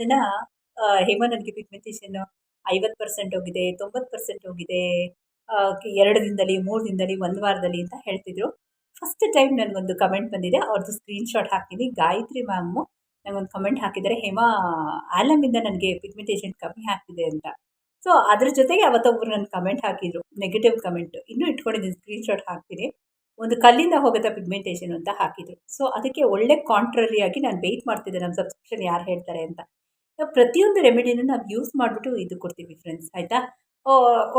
ಜನ ಹೇಮ ನನಗೆ ಪಿಗ್ಮೆಂಟೇಷನ್ ಐವತ್ತು ಪರ್ಸೆಂಟ್ ಹೋಗಿದೆ, ತೊಂಬತ್ತು ಪರ್ಸೆಂಟ್ ಹೋಗಿದೆ ಎರಡು ದಿನದಲ್ಲಿ, ಮೂರು ದಿನದಲ್ಲಿ, ಒಂದು ವಾರದಲ್ಲಿ ಅಂತ ಹೇಳ್ತಿದ್ರು. ಫಸ್ಟ್ ಟೈಮ್ ನನಗೊಂದು ಕಮೆಂಟ್ ಬಂದಿದೆ ಅವ್ರದ್ದು ಸ್ಕ್ರೀನ್ಶಾಟ್ ಹಾಕ್ತೀನಿ ಗಾಯತ್ರಿ ಮ್ಯಾಮು ನನಗೊಂದು ಕಮೆಂಟ್ ಹಾಕಿದ್ದಾರೆ, ಹೇಮಾ ಆಲಮಿಂದ ನನಗೆ ಪಿಗ್ಮೆಂಟೇಷನ್ ಕಮ್ಮಿ ಆಗ್ತಿದೆ ಅಂತ. ಸೊ ಅದ್ರ ಜೊತೆಗೆ ಅವತ್ತೊಬ್ರು ನನ್ನ ಕಮೆಂಟ್ ಹಾಕಿದ್ರು ನೆಗೆಟಿವ್ ಕಮೆಂಟ್ ಇನ್ನೂ ಇಟ್ಕೊಂಡಿದ್ದೀನಿ ಸ್ಕ್ರೀನ್ಶಾಟ್ ಹಾಕ್ತೀನಿ. ಒಂದು ಕಲ್ಲಿಂದ ಹೋಗುತ್ತೆ ಪಿಗ್ಮೆಂಟೇಷನ್ ಅಂತ ಹಾಕಿದ್ರು. ಸೊ ಅದಕ್ಕೆ ಒಳ್ಳೆ ಕಾಂಟ್ರರಿಯಾಗಿ ನಾನು ವೆಯ್ಟ್ ಮಾಡ್ತಿದ್ದೆ ನಮ್ಮ ಸಬ್ಸ್ಕ್ರಿಪ್ಷನ್ ಯಾರು ಹೇಳ್ತಾರೆ ಅಂತ. ಪ್ರತಿಯೊಂದು ರೆಮಿಡಿನೂ ನಾವು ಯೂಸ್ ಮಾಡಿಬಿಟ್ಟು ಇದು ಕೊಡ್ತೀವಿ ಫ್ರೆಂಡ್ಸ್ ಆಯಿತಾ?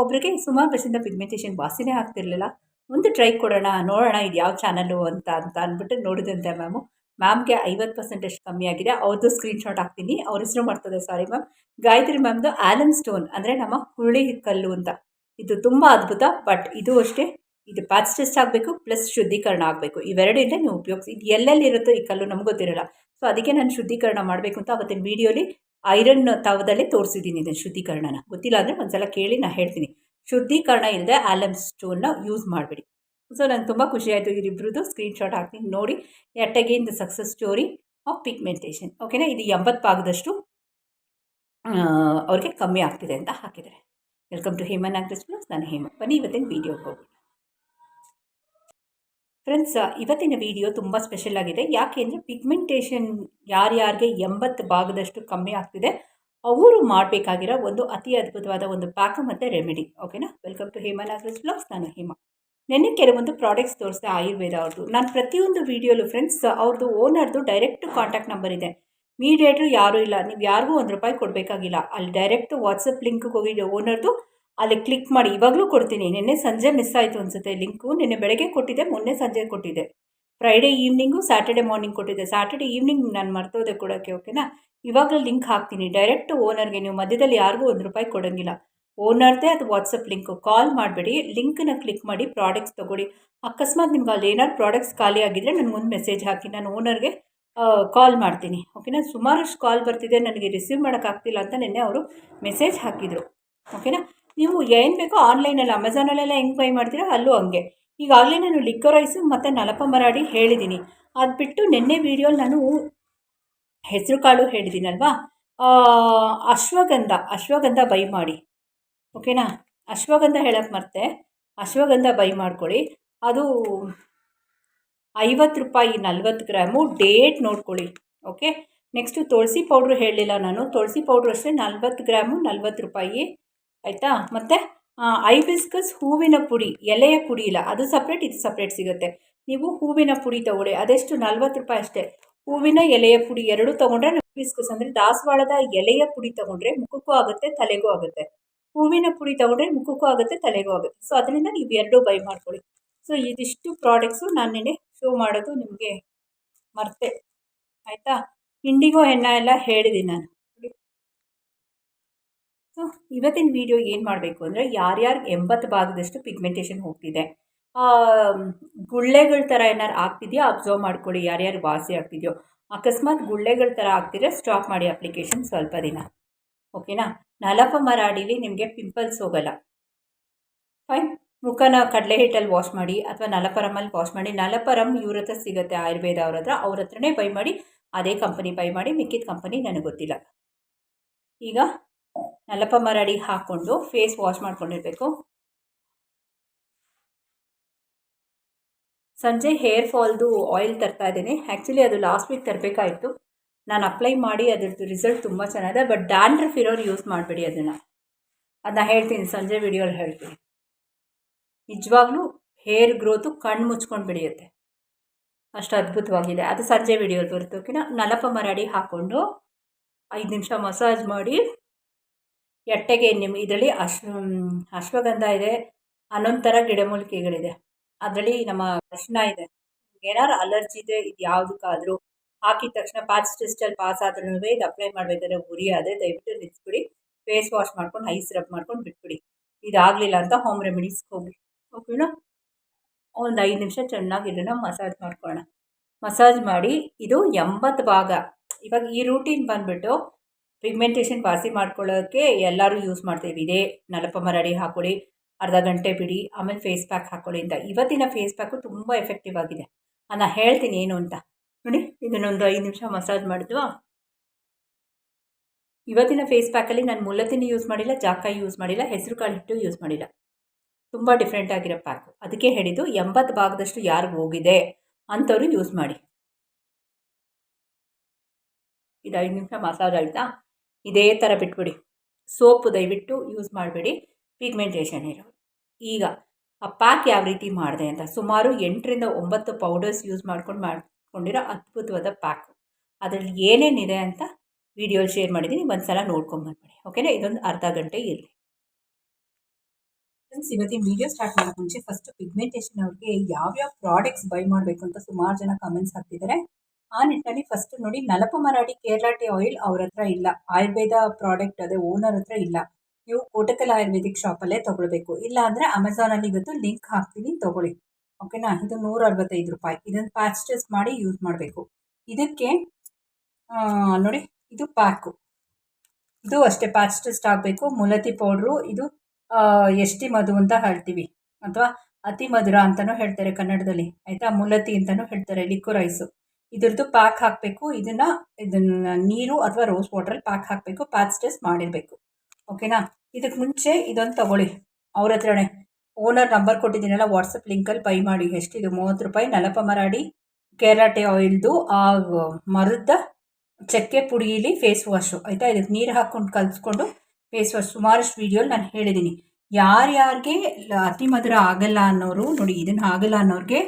ಒಬ್ಬರಿಗೆ ಸುಮಾರು ವರ್ಷದಿಂದ ಪಿಗ್ಮೆಂಟೇಷನ್ ವಾಸಿನೇ ಆಗ್ತಿರ್ಲಿಲ್ಲ. ಒಂದು ಟ್ರೈ ಕೊಡೋಣ, ನೋಡೋಣ ಇದು ಯಾವ ಚಾನಲ್ಲು ಅಂತ ಅಂತ ಅಂದ್ಬಿಟ್ಟು ನೋಡಿದಂತೆ ಮ್ಯಾಮು ಮ್ಯಾಮ್ಗೆ ಐವತ್ತು ಪರ್ಸೆಂಟಷ್ಟು ಕಮ್ಮಿ ಆಗಿದೆ. ಅವ್ರದ್ದು ಸ್ಕ್ರೀನ್ಶಾಟ್ ಹಾಕ್ತೀನಿ. ಅವ್ರ ಹೆಸರು ಮಾಡ್ತದೆ ಸಾರಿ ಮ್ಯಾಮ್ ಗಾಯತ್ರಿ ಮ್ಯಾಮ್ದು ಆಲನ್ ಸ್ಟೋನ್ ಅಂದರೆ ನಮ್ಮ ಹುಳಿ ಕಲ್ಲು ಅಂತ. ಇದು ತುಂಬ ಅದ್ಭುತ ಬಟ್ ಇದು ಅಷ್ಟೇ. ಇದು ಪ್ಯಾಚ್ ಟೆಸ್ಟ್ ಆಗಬೇಕು ಪ್ಲಸ್ ಶುದ್ಧೀಕರಣ ಆಗಬೇಕು. ಇವೆರಡಿಂದ ನೀವು ಉಪಯೋಗಿಸಿ. ಇದು ಎಲ್ಲೆಲ್ಲಿರುತ್ತೋ ಈ ಕಲ್ಲು ನಮ್ಗೆ ಗೊತ್ತಿರಲ್ಲ. ಸೊ ಅದಕ್ಕೆ ನಾನು ಶುದ್ಧೀಕರಣ ಮಾಡಬೇಕು ಅಂತ ಅವತ್ತಿನ ವೀಡಿಯೋಲಿ ಐರನ್ ತವದಲ್ಲೇ ತೋರಿಸಿದ್ದೀನಿ ಇದನ್ನು ಶುದ್ಧೀಕರಣನ. ಗೊತ್ತಿಲ್ಲ ಅಂದರೆ ಒಂದ್ಸಲ ಕೇಳಿ ನಾನು ಹೇಳ್ತೀನಿ. ಶುದ್ಧೀಕರಣ ಇಲ್ಲದೆ ಆಲಮ್ ಸ್ಟೋನ್ನ ಯೂಸ್ ಮಾಡಬೇಡಿ. ಸೊ ನಂಗೆ ತುಂಬ ಖುಷಿ ಆಯಿತು ಇವರಿಬ್ರದ್ದು ಸ್ಕ್ರೀನ್ಶಾಟ್ ಹಾಕ್ತೀನಿ, ನೋಡಿ. Yet again the success story of pigmentation ಓಕೆನಾ ಇದು ಎಂಬತ್ತು ಭಾಗದಷ್ಟು ಅವ್ರಿಗೆ ಕಮ್ಮಿ ಆಗ್ತಿದೆ ಅಂತ ಹಾಕಿದ್ದಾರೆ. ವೆಲ್ಕಮ್ ಟು ಹೇಮನ್ ಆಗ್ತಿಸ್ ಪ್ಲಸ್ ನಾನು ಹೇಮ ಬನ್ನಿ, ಇವತ್ತಿನ ವೀಡಿಯೋಗೆ ಹೋಗೋಣ. ಫ್ರೆಂಡ್ಸ್ ಇವತ್ತಿನ ವಿಡಿಯೋ ತುಂಬ ಸ್ಪೆಷಲ್ ಆಗಿದೆ. ಯಾಕೆಂದರೆ ಪಿಗ್ಮೆಂಟೇಷನ್ ಯಾರ್ಯಾರಿಗೆ ಎಂಬತ್ತು ಭಾಗದಷ್ಟು ಕಮ್ಮಿ ಆಗ್ತಿದೆ, ಅವರು ಮಾಡಬೇಕಾಗಿರೋ ಒಂದು ಅತಿ ಅದ್ಭುತವಾದ ಒಂದು ಪ್ಯಾಕ್ ಮತ್ತು ರೆಮಿಡಿ ಓಕೆನಾ welcome to Hema Nagaraj blogs ನಾನು ಹೇಮಾ. ನೆನ್ನೆ ಕೆಲವೊಂದು ಪ್ರಾಡಕ್ಟ್ಸ್ ತೋರಿಸಿದೆ, ಆಯುರ್ವೇದ ಅವ್ರದ್ದು ನಾನು ಪ್ರತಿಯೊಂದು ವೀಡಿಯೋಲು ಫ್ರೆಂಡ್ಸ್ ಅವ್ರದ್ದು ಓನರ್ದು ಡೈರೆಕ್ಟ್ ಕಾಂಟ್ಯಾಕ್ಟ್ ನಂಬರ್ ಇದೆ. ಮೀಡಿಯೇಟ್ರು ಯಾರೂ ಇಲ್ಲ. ನೀವು ಯಾರಿಗೂ ಒಂದು ರೂಪಾಯಿ ಕೊಡಬೇಕಾಗಿಲ್ಲ. ಅಲ್ಲಿ ಡೈರೆಕ್ಟ್ ವಾಟ್ಸಪ್ ಲಿಂಕ್ಗೆ ಹೋಗಿ ಓನರ್ದು ಅಲ್ಲಿ ಕ್ಲಿಕ್ ಮಾಡಿ ಇವಾಗಲೂ ಕೊಡ್ತೀನಿ. ನಿನ್ನೆ ಸಂಜೆ ಮಿಸ್ ಆಯಿತು ಅನಿಸುತ್ತೆ. ಲಿಂಕು ನಿನ್ನೆ ಬೆಳಗ್ಗೆ ಕೊಟ್ಟಿದ್ದೆ, ಮೊನ್ನೆ ಸಂಜೆ ಕೊಟ್ಟಿದ್ದೆ. ಫ್ರೈಡೇ ಈವ್ನಿಂಗು ಸ್ಯಾಟರ್ಡೆ ಮಾರ್ನಿಂಗ್ ಕೊಟ್ಟಿದ್ದೆ. ಸ್ಯಾಟರ್ಡೆ ಈವ್ನಿಂಗ್ ನಾನು ಮರ್ತೋದೆ ಕೊಡೋಕ್ಕೆ ಓಕೆನಾ ಇವಾಗಲೂ ಲಿಂಕ್ ಹಾಕ್ತೀನಿ. ಡೈರೆಕ್ಟ್ ಓನರ್ಗೆ ನೀವು ಮಧ್ಯದಲ್ಲಿ ಯಾರಿಗೂ ಒಂದು ರೂಪಾಯಿ ಕೊಡೋಂಗಿಲ್ಲ. ಓನರ್ದೇ ಅದು ವಾಟ್ಸಪ್ ಲಿಂಕು ಕಾಲ್ ಮಾಡಬೇಡಿ. ಲಿಂಕನ್ನ ಕ್ಲಿಕ್ ಮಾಡಿ ಪ್ರಾಡಕ್ಟ್ಸ್ ತೊಗೊಳ್ಳಿ. ಅಕಸ್ಮಾತ್ ನಿಮ್ಗೆ ಅಲ್ಲಿ ಏನಾದ್ರು ಪ್ರಾಡಕ್ಟ್ಸ್ ಖಾಲಿ ಆಗಿದ್ದರೆ ನನಗೊಂದು ಮೆಸೇಜ್ ಹಾಕಿ ನಾನು ಓನರ್ಗೆ ಕಾಲ್ ಮಾಡ್ತೀನಿ. ಓಕೆನಾ ಸುಮಾರಷ್ಟು ಕಾಲ್ ಬರ್ತಿದೆ. ನನಗೆ ರಿಸೀವ್ ಮಾಡೋಕ್ಕಾಗ್ತಿಲ್ಲ ಅಂತ ನಿನ್ನೆ ಅವರು ಮೆಸೇಜ್ ಹಾಕಿದರು. ಓಕೆನಾ ನೀವು ಏನು ಬೇಕೋ ಆನ್ಲೈನಲ್ಲಿ ಅಮೆಝಾನಲ್ಲೆಲ್ಲ ಹೆಂಗೆ ಬೈ ಮಾಡ್ತೀರೋ ಅಲ್ಲೂ ಹಂಗೆ. ಈಗಾಗಲೇ ನಾನು ಲಿಕ್ಕರೈಸು ಮತ್ತು ನಲಪ ಮರಾಡಿ ಹೇಳಿದ್ದೀನಿ ಅದು ಬಿಟ್ಟು ನಿನ್ನೆ ವೀಡಿಯೋಲಿ ನಾನು ಹೆಸರು ಕಾಳು ಹೇಳಿದ್ದೀನಲ್ವಾ ಅಶ್ವಗಂಧ ಅಶ್ವಗಂಧ ಬೈ ಮಾಡಿ. ಓಕೆನಾ ಅಶ್ವಗಂಧ ಹೇಳಕ್ಕೆ ಮತ್ತೆ ಅಶ್ವಗಂಧ ಬೈ ಮಾಡ್ಕೊಳ್ಳಿ. ಅದು ಐವತ್ತು ರೂಪಾಯಿ ನಲ್ವತ್ತು ಗ್ರಾಮು ಡೇಟ್ ನೋಡ್ಕೊಳ್ಳಿ. ಓಕೆ ನೆಕ್ಸ್ಟು ತುಳಸಿ ಪೌಡ್ರು ಹೇಳಲಿಲ್ಲ ನಾನು. ತುಳಸಿ ಪೌಡ್ರ್ ಅಷ್ಟೇ ನಲ್ವತ್ತು ಗ್ರಾಮು ನಲ್ವತ್ತು ರೂಪಾಯಿ. ಆಯಿತಾ? ಮತ್ತು ಐಬಿಸ್ಕಸ್ ಹೂವಿನ ಪುಡಿ, ಎಲೆಯ ಪುಡಿ ಇಲ್ಲ, ಅದು ಸಪ್ರೇಟ್ ಇದು ಸಪ್ರೇಟ್ ಸಿಗುತ್ತೆ. ನೀವು ಹೂವಿನ ಪುಡಿ ತೊಗೊಳ್ಳಿ, ಅದೆಷ್ಟು? ನಲ್ವತ್ತು ರೂಪಾಯಿ ಅಷ್ಟೇ. ಹೂವಿನ ಎಲೆಯ ಪುಡಿ ಎರಡು ತೊಗೊಂಡ್ರೆ ಐಬಿಸ್ಕಸ್ ಅಂದರೆ ದಾಸವಾಳದ ಎಲೆಯ ಪುಡಿ ತೊಗೊಂಡ್ರೆ ಮುಖಕ್ಕೂ ಆಗುತ್ತೆ, ತಲೆಗೂ ಆಗುತ್ತೆ. ಹೂವಿನ ಪುಡಿ ತೊಗೊಂಡ್ರೆ ಮುಖಕ್ಕೂ ಆಗುತ್ತೆ, ತಲೆಗೂ ಆಗುತ್ತೆ. ಸೊ ಅದರಿಂದ ನೀವು ಎರಡೂ ಬೈ ಮಾಡ್ಕೊಳ್ಳಿ. ಸೊ ಇದಿಷ್ಟು ಪ್ರಾಡಕ್ಟ್ಸು ನಾನು ನಿನ್ನೆ ಶೋ ಮಾಡೋದು ನಿಮಗೆ ಮರ್ತೆ. ಆಯಿತಾ? ಇಂಡಿಗೋ ಹೆಣ್ಣ ಎಲ್ಲ ಹೇಳಿದ್ದೀನಿ ನಾನು. ಸೊ, ಇವತ್ತಿನ ವಿಡಿಯೋ ಏನು ಮಾಡಬೇಕು ಅಂದರೆ ಯಾರ್ಯಾರು ಎಂಬತ್ತು ಭಾಗದಷ್ಟು ಪಿಗ್ಮೆಂಟೇಷನ್ ಹೋಗ್ತಿದೆ. ಗುಳ್ಳೆಗಳ ಥರ ಏನಾರು ಆಗ್ತಿದೆಯೋ? ಅಬ್ಸರ್ವ್ ಮಾಡ್ಕೊಳ್ಳಿ, ಯಾರ್ಯಾರು ವಾಸಿ ಆಗ್ತಿದೆಯೋ. ಅಕಸ್ಮಾತ್ ಗುಳ್ಳೆಗಳ ಥರ ಆಗ್ತಿದ್ರೆ ಸ್ಟಾಪ್ ಮಾಡಿ ಅಪ್ಲಿಕೇಶನ್ ಸ್ವಲ್ಪ ದಿನ. ಓಕೆನಾ? ನಲಪ ಮರಾಡಿಲಿ ನಿಮಗೆ ಪಿಂಪಲ್ಸ್ ಹೋಗಲ್ಲ. ಫೈನ್ ಮುಖನ ಕಡಲೆ ಹಿಟ್ಟಲ್ಲಿ ವಾಶ್ ಮಾಡಿ ಅಥವಾ ನಲಪರಮಲ್ಲಿ ವಾಶ್ ಮಾಡಿ ನಲಪರಮ್ ಇವ್ರ ಹತ್ರ ಸಿಗುತ್ತೆ ಆಯುರ್ವೇದ ಅವ್ರ ಹತ್ರ, ಅವ್ರ ಹತ್ರನೇ ಬೈ ಮಾಡಿ, ಅದೇ ಕಂಪನಿ ಬೈ ಮಾಡಿ, ಮಿಕ್ಕಿದ ಕಂಪನಿ ನನಗೆ ಗೊತ್ತಿಲ್ಲ. ಈಗ ನಲಪ ಮರಡಿ ಹಾಕ್ಕೊಂಡು ಫೇಸ್ ವಾಶ್ ಮಾಡ್ಕೊಂಡಿರಬೇಕು. ಸಂಜೆ ಹೇರ್ ಫಾಲ್ದು ಆಯಿಲ್ ತರ್ತಾ ಇದ್ದೀನಿ. ಆ್ಯಕ್ಚುಲಿ ಅದು ಲಾಸ್ಟ್ ವೀಕ್ ತರಬೇಕಾಯಿತು. ನಾನು ಅಪ್ಲೈ ಮಾಡಿ ಅದ್ರದ್ದು ರಿಸಲ್ಟ್ ತುಂಬ ಚೆನ್ನಾಗಿದೆ. ಬಟ್ ಡ್ಯಾಂಡ್ರಫ್ ಇರೋರು ಯೂಸ್ ಮಾಡಬೇಡಿ ಅದನ್ನು. ಅದನ್ನ ಹೇಳ್ತೀನಿ, ಸಂಜೆ ವಿಡಿಯೋಲಿ ಹೇಳ್ತೀನಿ. ನಿಜವಾಗ್ಲೂ ಹೇರ್ ಗ್ರೋತು ಕಣ್ಣು ಮುಚ್ಕೊಂಡು ಬಿಡಿಯುತ್ತೆ. ಅಷ್ಟು ಅದ್ಭುತವಾಗಿದೆ. ಅದು ಸಂಜೆ ವಿಡಿಯೋಲಿ ಬರುತ್ತೆ ಓಕೆನಾ ನಲಪ ಮರಾಡಿ ಹಾಕ್ಕೊಂಡು ಐದು ನಿಮಿಷ ಮಸಾಜ್ ಮಾಡಿ ಎಟ್ಟೆಗೆ ನಿಮ್ಮ ಇದರಲ್ಲಿ ಅಶ್ ಅಶ್ವಗಂಧ ಇದೆ ಹನ್ನೊಂದು ಗಿಡಮೂಲಿಕೆಗಳಿದೆ. ಅದರಲ್ಲಿ ನಮ್ಮ ಅರ್ಶಿನ ಇದೆ. ಏನಾದ್ರು ಅಲರ್ಜಿ ಇದೆ, ಇದು ಯಾವುದಕ್ಕಾದರೂ ಹಾಕಿದ ತಕ್ಷಣ ಪಾಸ್ ಟೆಸ್ಟಲ್ಲಿ ಪಾಸ್ ಆದ್ರೂ ಇದು ಅಪ್ಲೈ ಮಾಡಬೇಕಾದ್ರೆ ಉರಿ ಅದೇ ದಯವಿಟ್ಟು ನಿಲ್ಲಿಸ್ಬಿಡಿ ಫೇಸ್ ವಾಶ್ ಮಾಡ್ಕೊಂಡು ಐಸ್ ರಬ್ ಮಾಡ್ಕೊಂಡು ಬಿಟ್ಬಿಡಿ. ಇದಾಗಲಿಲ್ಲ ಅಂತ ಹೋಮ್ ರೆಮಿಡೀಸ್ಗೆ ಹೋಗಿ ಓಕೆನಾ ಒಂದು ಐದು ನಿಮಿಷ ಚೆನ್ನಾಗಿ ಇದನ್ನು ಮಸಾಜ್ ಮಾಡ್ಕೊಳ್ಳೋಣ. ಮಸಾಜ್ ಮಾಡಿ, ಇದು ಎಂಬತ್ತು ಭಾಗ. ಇವಾಗ ಈ ರೂಟೀನ್ ಬಂದುಬಿಟ್ಟು ಪಿಗ್ಮೆಂಟೇಷನ್ ವಾಸಿ ಮಾಡ್ಕೊಳ್ಳೋಕ್ಕೆ ಎಲ್ಲರೂ ಯೂಸ್ ಮಾಡ್ತೀವಿ. ಇದೇ ನಲಪ ಮರಡಿ ಹಾಕೊಳ್ಳಿ ಅರ್ಧ ಗಂಟೆ ಬಿಡಿ, ಆಮೇಲೆ ಫೇಸ್ ಪ್ಯಾಕ್ ಹಾಕೊಳ್ಳಿ ಅಂತ. ಇವತ್ತಿನ ಫೇಸ್ ಪ್ಯಾಕು ತುಂಬ ಎಫೆಕ್ಟಿವ್ ಆಗಿದೆ. ನಾನು ಹೇಳ್ತೀನಿ ಏನು ಅಂತ. ನೋಡಿ, ಇದನ್ನೊಂದು ಐದು ನಿಮಿಷ ಮಸಾಜ್ ಮಾಡಿದ್ವಾ. ಇವತ್ತಿನ ಫೇಸ್ ಪ್ಯಾಕಲ್ಲಿ ನಾನು ಮುಲ್ಲತಿನ ಯೂಸ್ ಮಾಡಿಲ್ಲ, ಜಾಕಾಯಿ ಯೂಸ್ ಮಾಡಿಲ್ಲ, ಹೆಸರು ಕಾಳು ಹಿಟ್ಟು ಯೂಸ್ ಮಾಡಿಲ್ಲ. ತುಂಬ ಡಿಫ್ರೆಂಟ್ ಆಗಿರೋ ಪ್ಯಾಕು ಅದಕ್ಕೆ ಹೇಳಿದ್ದು, ಎಂಬತ್ತು ಭಾಗದಷ್ಟು ಯಾರಿಗೆ ಹೋಗಿದೆ ಅಂಥವ್ರು ಯೂಸ್ ಮಾಡಿ. ಇದು ಐದು ನಿಮಿಷ ಮಸಾಜ್ ಆಯಿತಾ? ಇದೇ ಥರ ಬಿಟ್ಬಿಡಿ. ಸೋಪು ದಯವಿಟ್ಟು ಯೂಸ್ ಮಾಡಬೇಡಿ. ಪಿಗ್ಮೆಂಟೇಷನ್ ಇರೋ. ಈಗ ಆ ಪ್ಯಾಕ್ ಯಾವ ರೀತಿ ಮಾಡಿದೆ ಅಂತ ಸುಮಾರು ಎಂಟರಿಂದ ಒಂಬತ್ತು ಪೌಡರ್ಸ್ ಯೂಸ್ ಮಾಡ್ಕೊಂಡು ಮಾಡ್ಕೊಂಡಿರೋ ಅದ್ಭುತವಾದ ಪ್ಯಾಕ್ ಅದರಲ್ಲಿ ಏನೇನಿದೆ ಅಂತ ವಿಡಿಯೋ ಶೇರ್ ಮಾಡಿದ್ದೀನಿ. ಒಂದು ಸಲ ನೋಡ್ಕೊಂಬಂದ್ಬಿಡಿ ಓಕೆನಾ ಇದೊಂದು ಅರ್ಧ ಗಂಟೆ ಇರಲಿ. ಫ್ರೆಂಡ್ಸ್ ಇವತ್ತಿನ ವಿಡಿಯೋ ಸ್ಟಾರ್ಟ್ ಮಾಡೋಕೆ ಮುಂಚೆ ಫಸ್ಟ್ ಪಿಗ್ಮೆಂಟೇಷನ್ ಅವ್ರಿಗೆ ಯಾವ್ಯಾವ ಪ್ರಾಡಕ್ಟ್ಸ್ ಬೈ ಮಾಡಬೇಕು ಅಂತ ಸುಮಾರು ಜನ ಕಮೆಂಟ್ಸ್ ಹಾಕ್ತಿದ್ದಾರೆ ಆ ನಿಟ್ಟಿನಲ್ಲಿ ಫಸ್ಟ್ ನೋಡಿ ನಲಪ ಮರಾಠಿ ಕೇರಳ ಟೀ ಆಯಿಲ್ ಅವ್ರ ಹತ್ರ ಇಲ್ಲ. ಆಯುರ್ವೇದ ಪ್ರಾಡಕ್ಟ್ ಅದೇ ಓನರ್ ಹತ್ರ ಇಲ್ಲ. ನೀವು ಕೋಟಕಲ್ ಆಯುರ್ವೇದಿಕ್ ಶಾಪಲ್ಲೇ ತೊಗೊಳ್ಬೇಕು. ಇಲ್ಲ ಅಂದರೆ ಅಮೆಝಾನಲ್ಲಿ ಇವತ್ತು ಲಿಂಕ್ ಹಾಕ್ತೀನಿ, ತೊಗೊಳ್ಳಿ. ಓಕೆನಾ ಇದು ನೂರ ಅರವತ್ತೈದು ರೂಪಾಯಿ. ಇದನ್ನು ಪ್ಯಾಚ್ ಮಾಡಿ ಯೂಸ್ ಮಾಡಬೇಕು. ಇದಕ್ಕೆ ನೋಡಿ, ಇದು ಪ್ಯಾಕು ಇದು ಅಷ್ಟೇ ಪ್ಯಾಚ್ ಟೆಸ್ಟ್ ಆಗಬೇಕು. ಮುಲತಿ ಪೌಡ್ರು, ಇದು ಎಷ್ಟಿ ಮಧು ಅಂತ ಹೇಳ್ತೀವಿ. ಅಥವಾ ಅತಿ ಮಧುರ ಅಂತಲೂ ಹೇಳ್ತಾರೆ ಕನ್ನಡದಲ್ಲಿ. ಆಯಿತಾ? ಮುಲತಿ ಅಂತಲೂ ಹೇಳ್ತಾರೆ ಲಿಕ್ಕು ರೈಸು ಇದ್ರದ್ದು ಪ್ಯಾಕ್ ಹಾಕಬೇಕು. ಇದನ್ನು ಇದನ್ನು ನೀರು ಅಥವಾ ರೋಸ್ ವಾಟ್ರಲ್ಲಿ ಪ್ಯಾಕ್ ಹಾಕಬೇಕು. ಪ್ಯಾಕ್ ಟೆಸ್ಟ್ ಮಾಡಿರಬೇಕು. ಓಕೆನಾ ಇದಕ್ಕೆ ಮುಂಚೆ ಇದೊಂದು ತಗೊಳ್ಳಿ. ಅವ್ರ ಹತ್ರನೇ. ಓನರ್ ನಂಬರ್ ಕೊಟ್ಟಿದ್ದೀನಲ್ಲ ವಾಟ್ಸಪ್ ಲಿಂಕಲ್ಲಿ ಬೈ ಮಾಡಿ. ಎಷ್ಟಿದು ಮೂವತ್ತು ರೂಪಾಯಿ ನಲಪ ಮರಾಡಿ ಕೆರಾಟೆ ಆಯಿಲ್ದು ಆ ಮರದ ಚಕ್ಕೆ ಪುಡಿಯಲ್ಲಿ ಫೇಸ್ ವಾಶು ಆಯಿತಾ? ಇದಕ್ಕೆ ನೀರು ಹಾಕ್ಕೊಂಡು ಕಲಿಸ್ಕೊಂಡು ಫೇಸ್ ವಾಶ್ ಸುಮಾರಷ್ಟು ವೀಡಿಯೋಲಿ ನಾನು ಹೇಳಿದ್ದೀನಿ ಯಾರ್ಯಾರಿಗೆ ಅತಿ ಮಧುರ ಆಗಲ್ಲ ಅನ್ನೋರು ನೋಡಿ, ಇದನ್ನು ಆಗಲ್ಲ ಅನ್ನೋರಿಗೆ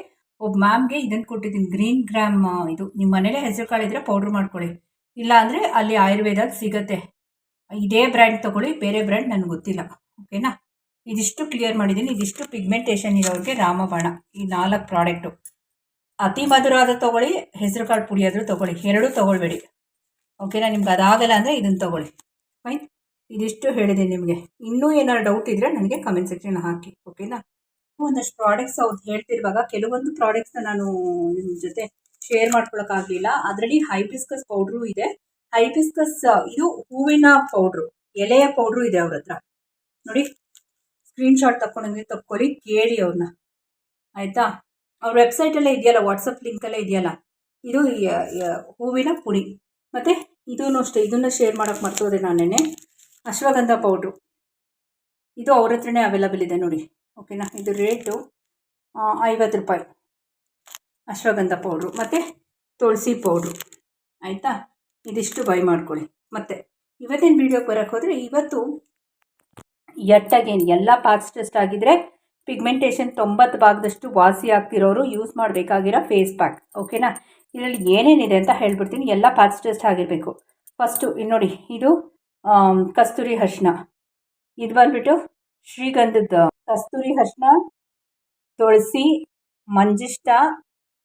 ಒಬ್ಬ ಮ್ಯಾಮ್ಗೆ ಇದನ್ನು ಕೊಟ್ಟಿದ್ದೀನಿ, ಗ್ರೀನ್ ಗ್ರಾಮ್ ಇದು. ನಿಮ್ಮ ಮನೇಲೇ ಹೆಸರು ಇದ್ರೆ ಪೌಡ್ರ್ ಮಾಡ್ಕೊಳ್ಳಿ. ಇಲ್ಲಾಂದರೆ ಅಲ್ಲಿ ಆಯುರ್ವೇದ ಸಿಗುತ್ತೆ. ಇದೇ ಬ್ರ್ಯಾಂಡ್ ತೊಗೊಳ್ಳಿ, ಬೇರೆ ಬ್ರ್ಯಾಂಡ್ ನನಗೆ ಗೊತ್ತಿಲ್ಲ. ಓಕೆನಾ? ಇದಿಷ್ಟು ಕ್ಲಿಯರ್ ಮಾಡಿದ್ದೀನಿ ಇದಿಷ್ಟು ಪಿಗ್ಮೆಂಟೇಷನ್ ಇರೋರಿಗೆ ರಾಮಬಾಣ. ಈ ನಾಲ್ಕು ಪ್ರಾಡಕ್ಟು ಅತಿ ಮಧುರ ಆದರೂ ತೊಗೊಳ್ಳಿ, ಹೆಸರು ಕಾಳು ಪುಡಿ ಆದರೂ ತೊಗೊಳ್ಳಿ. ಎರಡೂ ತೊಗೊಳ್ಬೇಡಿ. ಓಕೆನಾ? ನಿಮ್ಗೆ ಅದಾಗಲ್ಲ ಅಂದರೆ ಇದನ್ನು ತೊಗೊಳ್ಳಿ. ಫೈನ್ ಇದಿಷ್ಟು ಹೇಳಿದ್ದೀನಿ ನಿಮಗೆ. ಇನ್ನೂ ಏನಾದ್ರು ಡೌಟ್ ಇದ್ದರೆ ನನಗೆ ಕಮೆಂಟ್ ಸೆಕ್ಷನ್ ಹಾಕಿ. ಓಕೆನಾ? ಒಂದಷ್ಟು ಪ್ರಾಡಕ್ಟ್ಸ್ ಅವ್ರು ಹೇಳ್ತಿರುವಾಗ ಕೆಲವೊಂದು ಪ್ರಾಡಕ್ಟ್ಸ್ನ ನಾನು ನಿಮ್ಮ ಜೊತೆ ಶೇರ್ ಮಾಡ್ಕೊಳಕ್ಕಾಗಲಿಲ್ಲ. ಅದರಲ್ಲಿ ಹೈಬಿಸ್ಕಸ್ ಪೌಡ್ರು ಇದೆ. ಹೈಬಿಸ್ಕಸ್ ಇದು ಹೂವಿನ ಪೌಡ್ರು ಎಲೆಯ ಪೌಡ್ರು ಇದೆ ಅವ್ರ ಹತ್ರ. ನೋಡಿ ಸ್ಕ್ರೀನ್ಶಾಟ್ ತಗೊಂಡಂಗೆ ತಕ್ಕೊಳ್ಳಿ ಕೇಳಿ ಅವ್ರನ್ನ ಆಯಿತಾ? ಅವ್ರ ವೆಬ್ಸೈಟಲ್ಲೇ ಇದೆಯಲ್ಲ ವಾಟ್ಸಪ್ ಲಿಂಕಲ್ಲೇ ಇದೆಯಲ್ಲ? ಇದು ಹೂವಿನ ಪುಡಿ. ಮತ್ತು ಇದೂ ಅಷ್ಟೇ, ಇದನ್ನು ಶೇರ್ ಮಾಡೋಕ್ಕೆ ಮರ್ತೋದೆ ನಾನೇನೆ. ಅಶ್ವಗಂಧ ಪೌಡ್ರು ಇದು ಅವ್ರ ಹತ್ರನೇ ಅವೈಲಬಲ್ ಇದೆ ನೋಡಿ. ಓಕೆನಾ? ಇದು ರೇಟು ಐವತ್ತು ರೂಪಾಯಿ. ಅಶ್ವಗಂಧ ಪೌಡ್ರು ಮತ್ತು ತುಳಸಿ ಪೌಡ್ರು. ಆಯಿತಾ? ಇದಿಷ್ಟು ಬೈ ಮಾಡ್ಕೊಳ್ಳಿ. ಮತ್ತು, ಇವತ್ತಿನ ವೀಡಿಯೋಗೆ ಬರೋಕ್ಕೆ ಹೋದರೆ ಇವತ್ತು ಎಟ್ಟಾಗೇನು ಎಲ್ಲ ಪಾರ್ಟ್ಸ್ ಟೆಸ್ಟ್ ಆಗಿದ್ದರೆ ಪಿಗ್ಮೆಂಟೇಷನ್ ತೊಂಬತ್ತು ಭಾಗದಷ್ಟು ವಾಸಿ ಆಗ್ತಿರೋರು ಯೂಸ್ ಮಾಡಬೇಕಾಗಿರೋ ಫೇಸ್ ಪ್ಯಾಕ್ ಓಕೆನಾ? ಇದರಲ್ಲಿ ಏನೇನಿದೆ ಅಂತ ಹೇಳ್ಬಿಡ್ತೀನಿ. ಎಲ್ಲ ಪಾರ್ಟ್ಸ್ ಟೆಸ್ಟ್ ಆಗಿರಬೇಕು. ಫಸ್ಟು ಇಲ್ಲಿ ನೋಡಿ, ಇದು ಕಸ್ತೂರಿ ಅರ್ಶಿನ. ಇದು ಬಂದುಬಿಟ್ಟು ಶ್ರೀಗಂಧದ ಕಸ್ತೂರಿ ಅರ್ಶಿನ ತುಳಸಿ, ಮಂಜಿಷ್ಟ,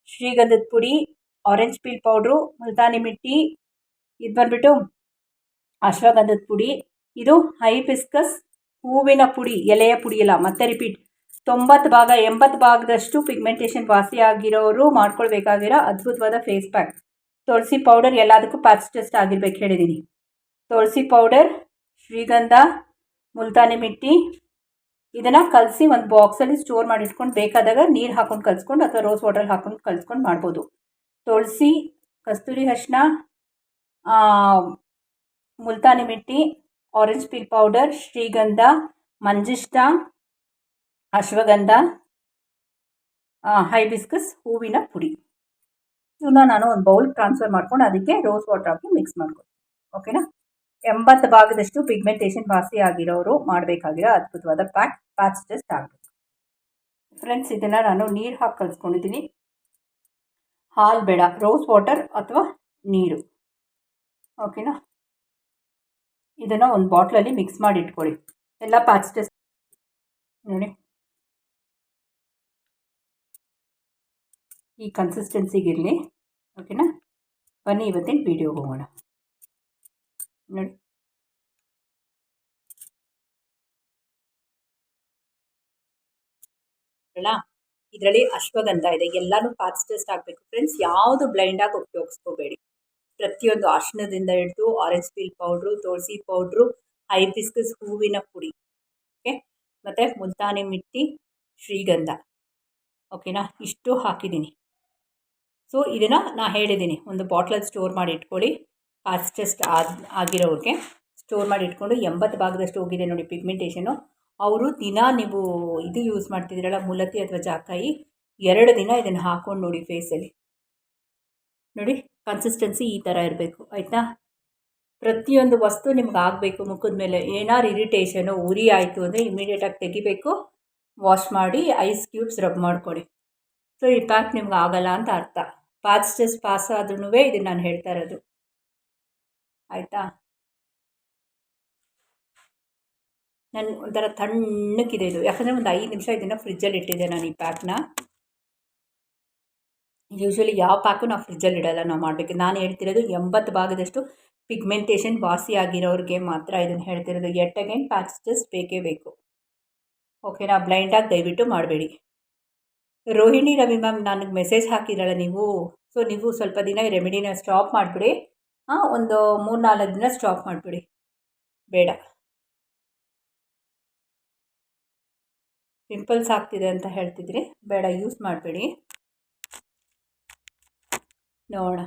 ಶ್ರೀಗಂಧದ ಪುಡಿ orange peel powder Multani mitti, ಇದು ಬಂದುಬಿಟ್ಟು ಅಶ್ವಗಂಧದ ಪುಡಿ. ಇದು ಹೈಬಿಸ್ಕಸ್ ಹೂವಿನ ಪುಡಿ, ಎಲೆಯ ಪುಡಿ ಅಲ್ಲ, ಮತ್ತೆ ರಿಪೀಟ್ ತೊಂಬತ್ತು ಭಾಗ, ಎಂಬತ್ತು ಭಾಗದಷ್ಟು ಪಿಗ್ಮೆಂಟೇಷನ್ ವಾಸಿ ಆಗಿರೋರು ಮಾಡ್ಕೊಳ್ಬೇಕಾಗಿರೋ ಅದ್ಭುತವಾದ ಫೇಸ್ ಪ್ಯಾಕ್ ತುಳಸಿ ಪೌಡರ್ ಎಲ್ಲದಕ್ಕೂ ಪ್ಯಾಚ್ ಟೆಸ್ಟ್ ಆಗಿರ್ಬೇಕು ಹೇಳಿದ್ದೀನಿ ತುಳಸಿ ಪೌಡರ್ ಶ್ರೀಗಂಧ, ಮುಲ್ತಾನಿ ಮಿಟ್ಟಿ ಇದನ್ನು ಕಲಸಿ ಒಂದು ಬಾಕ್ಸಲ್ಲಿ ಸ್ಟೋರ್ ಮಾಡಿ ಇಟ್ಕೊಂಡು ಬೇಕಾದಾಗ ನೀರು ಹಾಕೊಂಡು ಕಲಿಸ್ಕೊಂಡು ಅಥವಾ ರೋಸ್ ವಾಟರ್ ಹಾಕೊಂಡು ಕಲಿಸ್ಕೊಂಡು ಮಾಡ್ಬೋದು. ತುಳಸಿ, ಕಸ್ತೂರಿ ಅರಿಶಿನ Multani mitti orange peel powder ಶ್ರೀಗಂಧ, ಮಂಜಿಷ್ಟ, ಅಶ್ವಗಂಧ ಹೈಬಿಸ್ಕಸ್ ಹೂವಿನ ಪುಡಿ. ಇವನ್ನ ನಾನು ಒಂದು ಬೌಲ್ ಟ್ರಾನ್ಸ್ಫರ್ ಮಾಡ್ಕೊಂಡು ಅದಕ್ಕೆ ರೋಸ್ ವಾಟರ್ ಹಾಕಿ ಮಿಕ್ಸ್ ಮಾಡ್ಕೊತೀನಿ ಓಕೆನಾ ಎಂಬತ್ತು ಭಾಗದಷ್ಟು ಪಿಗ್ಮೆಂಟೇಷನ್ ವಾಸಿ ಆಗಿರೋರು ಮಾಡಬೇಕಾಗಿರೋ ಅದ್ಭುತವಾದ ಪ್ಯಾಕ್ ಪ್ಯಾಚ್ ಟೆಸ್ಟ್ ಆಗಬೇಕು. ಫ್ರೆಂಡ್ಸ್ ಇದನ್ನು ನಾನು ನೀರು ಹಾಕಿ ಕಲ್ಸ್ಕೊಂಡಿದ್ದೀನಿ ಹಾಲು ಬೇಡ ರೋಸ್ ವಾಟರ್ ಅಥವಾ ನೀರು. ಓಕೆನಾ ಇದನ್ನು ಒಂದು ಬಾಟ್ಲಲ್ಲಿ ಮಿಕ್ಸ್ ಮಾಡಿ ಇಟ್ಕೊಳ್ಳಿ. ಎಲ್ಲ ಪ್ಯಾಚ್ ಟೆಸ್ಟ್ ನೋಡಿ. ಈ ಕನ್ಸಿಸ್ಟೆನ್ಸಿಗಿರಲಿ ಓಕೆನಾ ಬನ್ನಿ ಇವತ್ತಿನ ವೀಡಿಯೋಗೆ ಹೋಗೋಣ. ನೋಡಿ. ಇದರಲ್ಲಿ ಅಶ್ವಗಂಧ ಇದೆ. ಎಲ್ಲಾನು ಪಾರ್ಟ್ಸ್ ಟೆಸ್ಟ್ ಆಗಬೇಕು. ಫ್ರೆಂಡ್ಸ್ ಯಾವುದು ಬ್ಲೈಂಡಾಗಿ ಉಪಯೋಗಿಸ್ಕೋಬೇಡಿ. ಪ್ರತಿಯೊಂದು ಅರ್ಶಿನದಿಂದ ಹಿಡಿದು ಆರೆಂಜ್ ಪೀಲ್ ಪೌಡ್ರು ತುಳಸಿ ಪೌಡ್ರು ಹೈಬಿಸ್ಕಸ್ ಹೂವಿನ ಪುಡಿ. ಓಕೆ ಮತ್ತು ಮುಲ್ತಾನಿ ಮಿಟ್ಟಿ, ಶ್ರೀಗಂಧ. ಓಕೆನಾ ಇಷ್ಟು ಹಾಕಿದ್ದೀನಿ. ಸೊ ಇದನ್ನು ನಾ ಹೇಳಿದ್ದೀನಿ. ಒಂದು ಬಾಟ್ಲಲ್ಲಿ ಸ್ಟೋರ್ ಮಾಡಿ ಇಟ್ಕೊಳ್ಳಿ. ಪಾಸ್ ಟೆಸ್ಟ್ ಆದ, ಆಗಿರೋರಿಗೆ ಸ್ಟೋರ್ ಮಾಡಿ ಇಟ್ಕೊಂಡು ಎಂಬತ್ತು ಭಾಗದಷ್ಟು ಹೋಗಿದೆ ನೋಡಿ ಪಿಗ್ಮೆಂಟೇಷನು ಅವರು ದಿನ ನೀವು ಇದು ಯೂಸ್ ಮಾಡ್ತಿದ್ದೀರಲ್ಲ ಮುಲತಿ ಅಥವಾ ಜಾಕಾಯಿ, ಎರಡು ದಿನ ಇದನ್ನು ಹಾಕ್ಕೊಂಡು ನೋಡಿ ಫೇಸಲ್ಲಿ ನೋಡಿ ಕನ್ಸಿಸ್ಟೆನ್ಸಿ ಈ ಥರ ಇರಬೇಕು, ಆಯಿತಾ? ಪ್ರತಿಯೊಂದು ವಸ್ತು ನಿಮ್ಗೆ ಆಗಬೇಕು, ಮುಖದ ಮೇಲೆ. ಏನಾರು ಇರಿಟೇಷನು ಉರಿ ಆಯಿತು ಅಂದರೆ ಇಮಿಡಿಯೇಟಾಗಿ ತೆಗಿಬೇಕು ವಾಶ್ ಮಾಡಿ ಐಸ್ ಕ್ಯೂಬ್ಸ್ ರಬ್ ಮಾಡ್ಕೊಳ್ಳಿ ಸೊ ಈ ಪ್ಯಾಕ್ ನಿಮ್ಗೆ ಆಗಲ್ಲ ಅಂತ ಅರ್ಥ. ಫಾಸ್ಟೆಸ್ಟ್ ಪಾಸ್ ಆದ್ರೂ ಇದನ್ನು ನಾನು ಹೇಳ್ತಾ ಇರೋದು. ಆಯಿತಾ? ನಾನು ಒಂಥರ ತಣ್ಣಕ್ಕಿದೆ ಇದು. ಯಾಕಂದರೆ ಒಂದು ಐದು ನಿಮಿಷ ಇದನ್ನು ಫ್ರಿಜ್ಜಲ್ಲಿ ಇಟ್ಟಿದ್ದೆ ನಾನು ಈ ಪ್ಯಾಕ್ನ ಯೂಶ್ವಲಿ ಯಾವ ಪ್ಯಾಕು ನಾವು ಫ್ರಿಜ್ಜಲ್ಲಿ ಇಡಲ್ಲ ನಾವು ಮಾಡಬೇಕು. ನಾನು ಹೇಳ್ತಿರೋದು ಎಂಬತ್ತು ಭಾಗದಷ್ಟು ಪಿಗ್ಮೆಂಟೇಷನ್ ವಾಸಿ ಆಗಿರೋರಿಗೆ ಮಾತ್ರ ಇದನ್ನು ಹೇಳ್ತಿರೋದು. ಎಟ್ ಅಗೇನ್ ಜಸ್ಟ್ ಬೇಕೇ ಬೇಕು. ಓಕೆನಾ ಬ್ಲೈಂಡಾಗಿ ದಯವಿಟ್ಟು ಮಾಡಬೇಡಿ. ರೋಹಿಣಿ ರವಿ ಮ್ಯಾಮ್ ನನಗೆ ಮೆಸೇಜ್ ಹಾಕಿದ್ದಾಳೆ ನೀವು? ಸೊ ನೀವು ಸ್ವಲ್ಪ ದಿನ ಈ ರೆಮಿಡಿನ ಸ್ಟಾಪ್ ಮಾಡಿಬಿಡಿ. ಒಂದು ಮೂರು ನಾಲ್ಕು ದಿನ ಸ್ಟಾಪ್ ಮಾಡಿಬಿಡಿ. ಬೇಡ. ಪಿಂಪಲ್ಸ್ ಆಗ್ತಿದೆ ಅಂತ ಹೇಳ್ತಿದ್ರಿ. ಬೇಡ ಯೂಸ್ ಮಾಡಬೇಡಿ. ನೋಡೋಣ.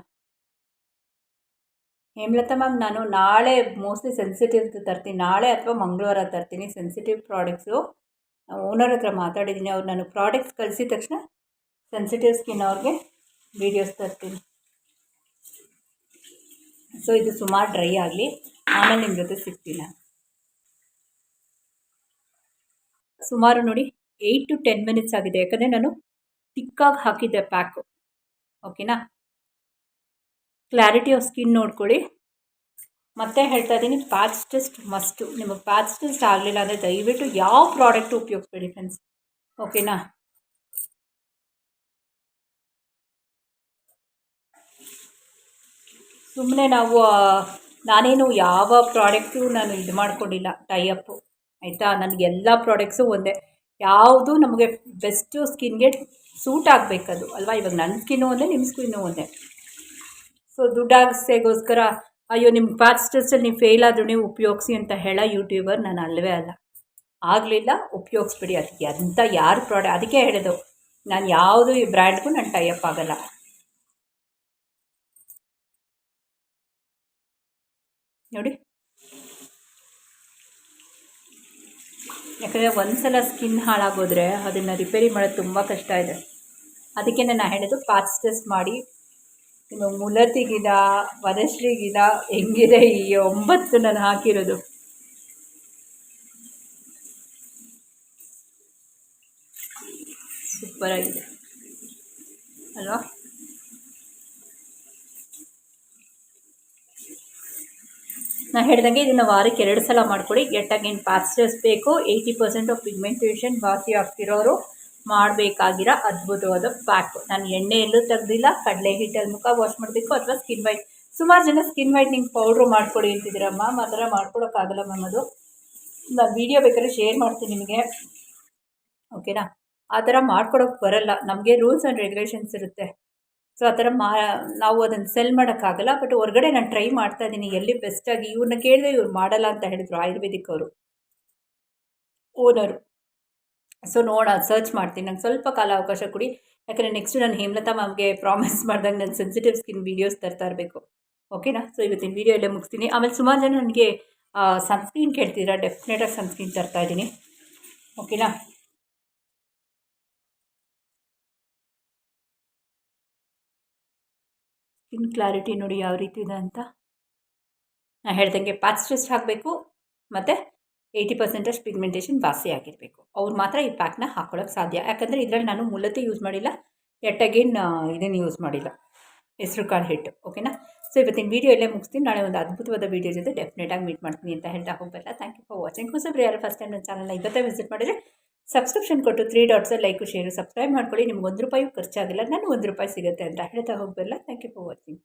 ಹೇಮಲತಾ ಮ್ಯಾಮ್ ನಾನು ನಾಳೆ ಮೋಸ್ಟ್ಲಿ ಸೆನ್ಸಿಟಿವ್ ತರ್ತೀನಿ. ನಾಳೆ ಅಥವಾ ಮಂಗಳವಾರ ತರ್ತೀನಿ. ಸೆನ್ಸಿಟಿವ್ ಪ್ರಾಡಕ್ಟ್ಸು ಓನರ್ ಹತ್ರ ಮಾತಾಡಿದ್ದೀನಿ. ಅವ್ರು ನಾನು ಪ್ರಾಡಕ್ಟ್ಸ್ ಕಳಿಸಿದ ತಕ್ಷಣ ಸೆನ್ಸಿಟಿವ್ ಸ್ಕಿನ್ ಅವ್ರಿಗೆ ವೀಡಿಯೋಸ್ ತರ್ತೀನಿ. ಸೊ ಇದು ಸುಮಾರು ಡ್ರೈ ಆಗಲಿ, ಆಮೇಲೆ ನಿಮ್ಮ ಜೊತೆ ಸಿಗ್ತೀನಿ? ಸುಮಾರು ನೋಡಿ ಏಯ್ಟ್ ಟು ಟೆನ್ ಮಿನಿಟ್ಸ್ ಆಗಿದೆ. ಯಾಕಂದರೆ ನಾನು ತಿಕ್ಕಾಗಿ ಹಾಕಿದ್ದೆ ಪ್ಯಾಕು ಓಕೆನಾ ಕ್ಲಾರಿಟಿ ಆಫ್ ಸ್ಕಿನ್ ನೋಡ್ಕೊಳ್ಳಿ. ಮತ್ತೆ ಹೇಳ್ತಾ ಇದ್ದೀನಿ ಪ್ಯಾಚ್ ಟೆಸ್ಟ್ ಮಸ್ಟು ನಿಮಗೆ ಪ್ಯಾಚ್ ಟೆಸ್ಟ್ ಆಗಲಿಲ್ಲ ಅಂದರೆ ದಯವಿಟ್ಟು ಯಾವ ಪ್ರಾಡಕ್ಟು ಉಪಯೋಗಿಸ್ಬೇಡಿ ಫ್ರೆಂಡ್ಸ್ ಓಕೆನಾ ಸುಮ್ಮನೆ ನಾವು ನಾನೇನು ಯಾವ ಪ್ರಾಡಕ್ಟು ನಾನು ಇದು ಮಾಡ್ಕೊಂಡಿಲ್ಲ ಟೈಅಪ್ಪು ಆಯಿತಾ? ನನಗೆ ಎಲ್ಲ ಪ್ರಾಡಕ್ಟ್ಸು ಒಂದೇ. ಯಾವುದು ನಮಗೆ ಬೆಸ್ಟು ಸ್ಕಿನ್ಗೆ ಸೂಟ್ ಆಗಬೇಕದು, ಅಲ್ವಾ? ಇವಾಗ ನನ್ನ ಸ್ಕಿನ್ನು ಒಂದೇ ನಿಮ್ಮ ಸ್ಕಿನ್ನು ಒಂದೇ. ಸೊ ದುಡ್ಡಾಗಿಸೆಗೋಸ್ಕರ ಅಯ್ಯೋ ನಿಮ್ಮ ಟೆಸ್ಟಲ್ಲಿ ನೀವು ಫೇಲ್ ಆದ್ರೂ ನೀವು ಉಪಯೋಗಿಸಿ ಅಂತ ಹೇಳೋ ಯೂಟ್ಯೂಬರ್ ನಾನು ಅಲ್ಲವೇ ಅಲ್ಲ. ಆಗಲಿಲ್ಲ, ಉಪಯೋಗಿಸ್ಬಿಡಿ. ಅದಕ್ಕೆ ಅಂತ ಯಾರು ಪ್ರಾಡಕ್ಟ್ ಅದಕ್ಕೆ ಹೇಳೋದು ನಾನು ಯಾವುದು ಈ ಬ್ರ್ಯಾಂಡ್ಗೂ ನಾನು ಟೈಅಪ್ ಆಗಲ್ಲ. ನೋಡಿ. ಯಾಕಂದರೆ ಒಂದು ಸಲ ಸ್ಕಿನ್ ಹಾಳಾಗೋದ್ರೆ ಅದನ್ನು ರಿಪೇರಿ ಮಾಡೋದು ತುಂಬ ಕಷ್ಟ ಇದೆ. ಅದಕ್ಕೆ ನಾನು ಹೇಳೋದು ಪಾಚ್ ಟೆಸ್ಟ್ ಮಾಡಿ. ಇನ್ನು ಮುಲತಿ ಗಿಡ, ವನಶ್ರೀ ಗಿಡ ಹೆಂಗಿದೆ ಈ ಒಂಬತ್ತು ನಾನು ಹಾಕಿರೋದು. ಸೂಪರಾಗಿದೆ ಅಲ್ವಾ? ನಾನು ಹೇಳ್ದಂಗೆ ಇದನ್ನು ವಾರಕ್ಕೆ ಎರಡು ಸಲ ಮಾಡಿಕೊಡಿ. ಅಗೇನ್ ಪಾಸ್ಟರ್ಸ್ ಬೇಕು ಏಯ್ಟಿ ಪರ್ಸೆಂಟ್ ಆಫ್ ಪಿಗ್ಮೆಂಟೇಷನ್ ವಾಸಿ ಆಗ್ತಿರೋರು ಮಾಡಬೇಕಾಗಿರೋ ಅದ್ಭುತವಾದ ಪ್ಯಾಕ್ ನಾನು ಎಣ್ಣೆಯಲ್ಲೂ ತೆಗ್ದಿಲ್ಲ, ಕಡಲೆ ಹಿಟ್ಟಲ್ಲಿ ಮುಖ ವಾಶ್ ಮಾಡಬೇಕು ಅಥವಾ ಸ್ಕಿನ್ ವೈಟ್ ಸುಮಾರು ಜನ ಸ್ಕಿನ್ ವೈಟ್ನಿಂಗ್ ಪೌಡ್ರು ಮಾಡ್ಕೊಡಿ ಮ್ಯಾಮ್ ಆ ಥರ ಮಾಡ್ಕೊಡೋಕ್ಕಾಗಲ್ಲ ಮ್ಯಾಮ್ ಅದು. ನಾನು ವೀಡಿಯೋ ಬೇಕಾದ್ರೆ ಶೇರ್ ಮಾಡ್ತೀನಿ ನಿಮಗೆ. ಓಕೆನಾ ಆ ಥರ ಮಾಡ್ಕೊಡೋಕ್ಕೆ ಬರಲ್ಲ. ನಮಗೆ ರೂಲ್ಸ್ ಆ್ಯಂಡ್ ರೆಗ್ಯುಲೇಷನ್ಸ್ ಇರುತ್ತೆ. ಸೊ ಆ ಥರ ಮಾ, ನಾವು ಅದನ್ನು ಸೆಲ್ ಮಾಡೋಕ್ಕಾಗಲ್ಲ ಬಟ್ ಹೊರಗಡೆ ನಾನು ಟ್ರೈ ಮಾಡ್ತಾ ಇದ್ದೀನಿ ಎಲ್ಲಿ ಬೆಸ್ಟಾಗಿ ಇವ್ರನ್ನ ಕೇಳಿದೆ ಇವ್ರು ಮಾಡಲ್ಲ ಅಂತ ಹೇಳಿದ್ರು ಆಯುರ್ವೇದಿಕ್ ಅವರು. ಓನರು ಸೊ ನೋಡ ಸರ್ಚ್ ಮಾಡ್ತೀನಿ. ನಂಗೆ ಸ್ವಲ್ಪ ಕಾಲ ಅವಕಾಶ ಕೊಡಿ. ಯಾಕಂದರೆ ನೆಕ್ಸ್ಟ್ ನಾನು ಹೇಮಲತಾ ಮ್ಯಾಮ್ಗೆ ಪ್ರಾಮಿಸ್ ಮಾಡಿದಾಗ ನಾನು ಸೆನ್ಸಿಟಿವ್ ಸ್ಕಿನ್ ವೀಡಿಯೋಸ್ ತರ್ತಾ ಇರಬೇಕು. ಓಕೆನಾ ಸೊ ಇವತ್ತಿನ ವೀಡಿಯೋ ಎಲ್ಲ ಮುಗಿಸ್ತೀನಿ. ಆಮೇಲೆ ಸುಮಾರು ಜನ ನನಗೆ ಸನ್ಸ್ಕ್ರೀನ್ ಕೇಳ್ತಿದ್ದೀರಾ ಡೆಫಿನೆಟಾಗಿ ಸನ್ಸ್ಕ್ರೀನ್ ತರ್ತಾ ಇದ್ದೀನಿ ಓಕೆನಾ ಸ್ಕಿನ್ ಕ್ಲಾರಿಟಿ ನೋಡಿ ಯಾವ ರೀತಿ ಇದೆ ಅಂತ. ನಾನು ಹೇಳ್ದಂಗೆ ಪ್ಯಾಚ್ ಟೆಸ್ಟ್ ಹಾಕಬೇಕು, ಮತ್ತು ಏಯ್ಟಿ ಪರ್ಸೆಂಟಷ್ಟು ಪಿಗ್ಮೆಂಟೇಷನ್ ವಾಸಿ ಆಗಿರಬೇಕು. ಅವ್ರು ಮಾತ್ರ ಈ ಪ್ಯಾಕ್ನ ಹಾಕೊಳ್ಳೋಕ್ಕೆ ಸಾಧ್ಯ. ಯಾಕಂದರೆ ಇದರಲ್ಲಿ ನಾನು ಮೂಲತೇ ಯೂಸ್ ಮಾಡಿಲ್ಲ ಎಟ್ ಅಗೇನ್ ಇದನ್ನು ಯೂಸ್ ಮಾಡಿಲ್ಲ. ಹೆಸರು, ಕಾಳು, ಹಿಟ್ಟು ಓಕೆನಾ ಸೊ ಇವತ್ತಿನ ವೀಡಿಯೋ ಎಲ್ಲೇ ಮುಗಿಸ್ತೀನಿ. ನಾಳೆ ಒಂದು ಅದ್ಭುತವಾದ ವೀಡಿಯೋ ಜೊತೆ ಡೆಫಿನೆಟಾಗಿ ಮೀಟ್ ಮಾಡ್ತೀನಿ ಅಂತ ಹೇಳ್ತಾ ಹೋಗಬಲ್ಲ. ಥ್ಯಾಂಕ್ ಯು ಫಾರ್ ವಾಚಿಂಗ್ ಹೊಸಬ್ರು ಯಾರು ಫಸ್ಟ್ ಟೈಮ್ ನನ್ನ ಚಾನಲ್ನ ಇವತ್ತೇ ವಿಸಿಟ್ ಮಾಡಿದರೆ ಸಬ್ಸ್ಕ್ರಿಪ್ಷನ್ ಕೊಟ್ಟು three dots like share subscribe ಮಾಡ್ಕೊಳ್ಳಿ. ನಿಮ್ಗೆ ಒಂದು ರೂಪಾಯಿ ಖರ್ಚಾಗಿಲ್ಲ. ನಾನು ಒಂದು ರೂಪಾಯಿ ಸಿಗುತ್ತೆ ಅಂತ ಹೇಳ್ತಾ ಹೋಗಬಲ್ಲ ಥ್ಯಾಂಕ್ ಯು ಫಾರ್ ವಾಚಿಂಗ್